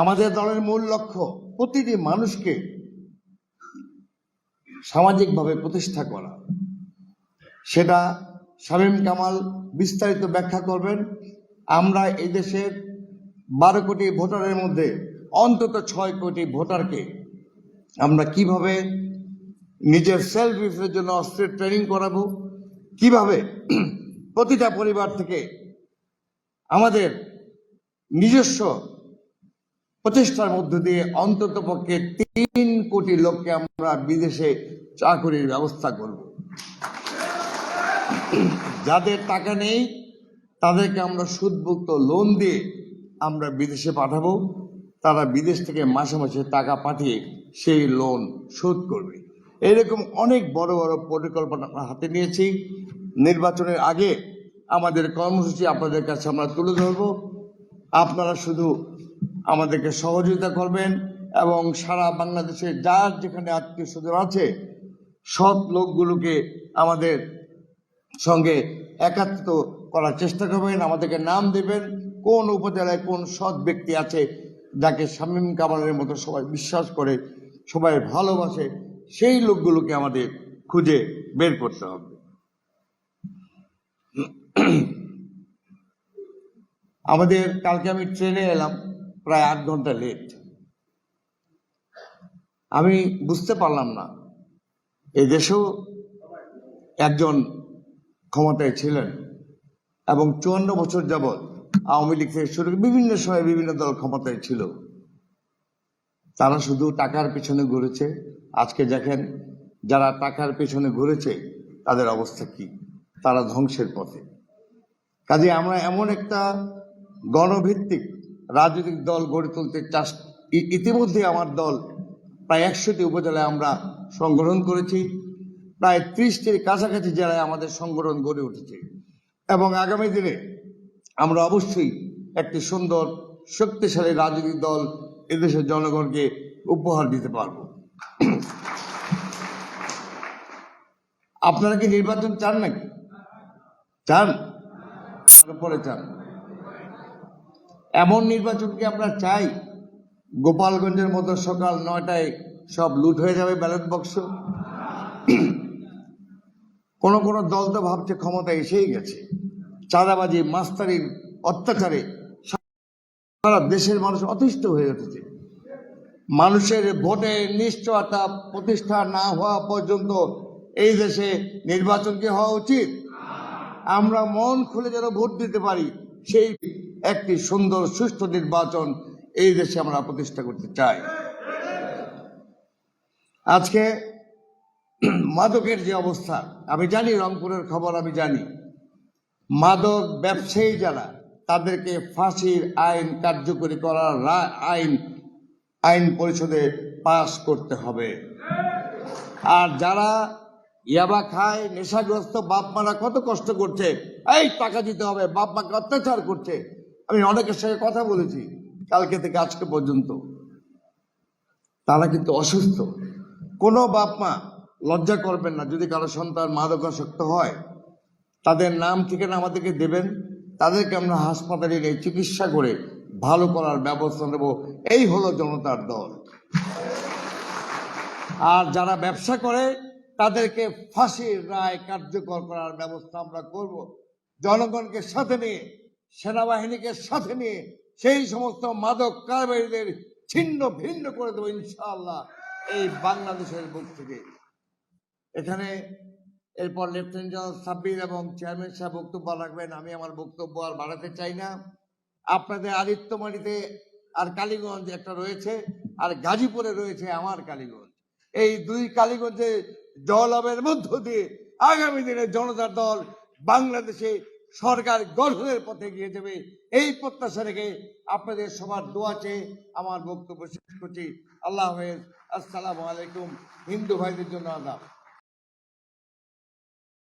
আমাদের দলের মূল লক্ষ্য প্রতিটি মানুষকে সামাজিকভাবে প্রতিষ্ঠা করা। সেটা শামীম কামাল বিস্তারিত ব্যাখ্যা করবেন। আমরা এই দেশের বারো কোটি ভোটারের মধ্যে অন্তত ছয় কোটি ভোটারকে আমরা কীভাবে নিজের সেলফ ডিফেন্সের জন্য অস্ত্রের ট্রেনিং করাবো, কীভাবে প্রতিটা পরিবার থেকে আমাদের নিজস্ব প্রচেষ্টার মধ্য দিয়ে অন্তত পক্ষে তিন কোটি লোককে আমরা বিদেশে চাকরির ব্যবস্থা করব। যাদের টাকা নেই, তাদেরকে আমরা সুদমুক্ত লোন দিয়ে আমরা বিদেশে পাঠাবো। তারা বিদেশ থেকে মাসে মাসে টাকা পাঠিয়ে সেই লোন শোধ করবে। এরকম অনেক বড় বড় পরিকল্পনা আমরা হাতে নিয়েছি। নির্বাচনের আগে আমাদের কর্মসূচি আপনাদের কাছে আমরা তুলে ধরবো। আপনারা শুধু আমাদেরকে সহযোগিতা করবেন এবং সারা বাংলাদেশে যার যেখানে আত্মীয় স্বজন আছে, সৎ লোকগুলোকে আমাদের সঙ্গে একাত্ম করার চেষ্টা করবেন, আমাদেরকে নাম দেবেন, কোন উপজেলায় কোন সৎ ব্যক্তি আছে যাকে শামীম কামালের মতো সবাই বিশ্বাস করে, সবাই ভালোবাসে, সেই লোকগুলোকে আমাদের খুঁজে বের করতে হবে। আমাদের, কালকে আমি ট্রেনে এলাম। প্রায় আট ঘণ্টা লেট আমি বুঝতে পারলাম না এই দেশেও একজন ক্ষমতায় ছিলেন এবং চুয়ান্ন বছর যাবৎ আওয়ামী লীগ থেকে শুরু বিভিন্ন সময় বিভিন্ন দল ক্ষমতায় ছিল। তারা শুধু টাকার পিছনে ঘুরেছে। আজকে দেখেন, যারা টাকার পেছনে ঘুরেছে, তাদের অবস্থা কি? তারা ধ্বংসের পথে। কাজে আমরা এমন একটা গণভিত্তিক রাজনৈতিক দল গড়ে তুলতে চাষ ইতিমধ্যে আমার দল প্রায় একশোটি উপজেলায় আমরা সংগঠন করেছি। প্রায় ত্রিশটির কাছাকাছি জেলায় আমাদের সংগঠন গড়ে উঠেছে। এবং আগামী দিনে আমরা অবশ্যই একটি সুন্দর, শক্তিশালী রাজনৈতিক দল এদেশের জনগণকে উপহার দিতে পারব। আপনারা কি নির্বাচন চান নাকি? চান? তারপরে চান। এমন নির্বাচনকে আমরা চাই? গোপালগঞ্জের মতো সকাল নয়টায় সব লুট হয়ে যাবে ব্যালট বক্স? কোন কোন দল তো ভাবছে ক্ষমতা এসেই গেছে। চাঁদাবাজি মাস্তারির অত্যাচারে সারা দেশের মানুষ অতিষ্ঠ হয়ে উঠেছে। মানুষের ভোটে নিশ্চয়তা প্রতিষ্ঠা না হওয়া পর্যন্ত এই দেশে নির্বাচন কি হওয়া উচিত? আমরা মন খুলে যেন ভোট দিতে পারি, সেই একটি সুন্দর, সুষ্ঠু নির্বাচন এই দেশে আমরা প্রতিষ্ঠা করতে চাই। আজকে মাদকের যে অবস্থা, আমি জানি রংপুরের খবর, আমি জানি। মাদক ব্যবসায়ী যারা, তাদেরকে ফাঁসির আইন কার্যকরী করার আইন আইন পরিষদে পাশ করতে হবে। আর যারা ইয়াবা খায়, নেশাগ্রস্ত বাপ মারা কত কষ্ট করছে, এই টাকা দিতে হবে বাপ মাকে অত্যাচার করছে। আমি অনেকের সঙ্গে কথা বলেছি, কালকে থেকে আজকে পর্যন্ত। তারা কিন্তু অসুস্থ। কোনো বাপ মা লজ্জা করবেন না, যদি কারও সন্তান মাদকাসক্ত হয়, তাদের নাম, ঠিকানা আমাদেরকে দেবেন। তাদেরকে আমরা হাসপাতালে নিয়ে চিকিৎসা করে ভালো করার ব্যবস্থা নেব। এই হলো জনতার দল। আর যারা ব্যবসা করে, তাদেরকে ফাঁসির রায় কার্যকর করার ব্যবস্থা আমরা করব। জনগণকে সাথে নিয়ে সেনাবাহিনীকে সাথে নিয়ে সেই সমস্ত মাদক কারবারীদের ছিন্ন ভিন্ন করে দেবো ইনশাআল্লাহ এই বাংলাদেশের বুক থেকে। এখানে এরপর লেফটেন্যান্ট জেনারেল সাব্বির এবং চেয়ারম্যান সাহেব বক্তব্য রাখবেন। আমি আমার বক্তব্য আর বাড়াতে চাই না। আপনাদের আদিত্যমারিতে আর কালীগঞ্জ একটা রয়েছে, আর গাজীপুরে রয়েছে আমার কালীগঞ্জ। এই দুই কালীগঞ্জে জলাভের মধ্য দিয়ে আগামী দিনে জনতার দল বাংলাদেশে সরকার গঠনের পথে গিয়ে যাবে। এই প্রত্যাশা রেখে আপনাদের সবার দোয়া চেয়ে আমার বক্তব্য শেষ করছি। আল্লাহ হাফেজ। আসসালামু আলাইকুম, হিন্দু ভাইদের জন্য আদাব।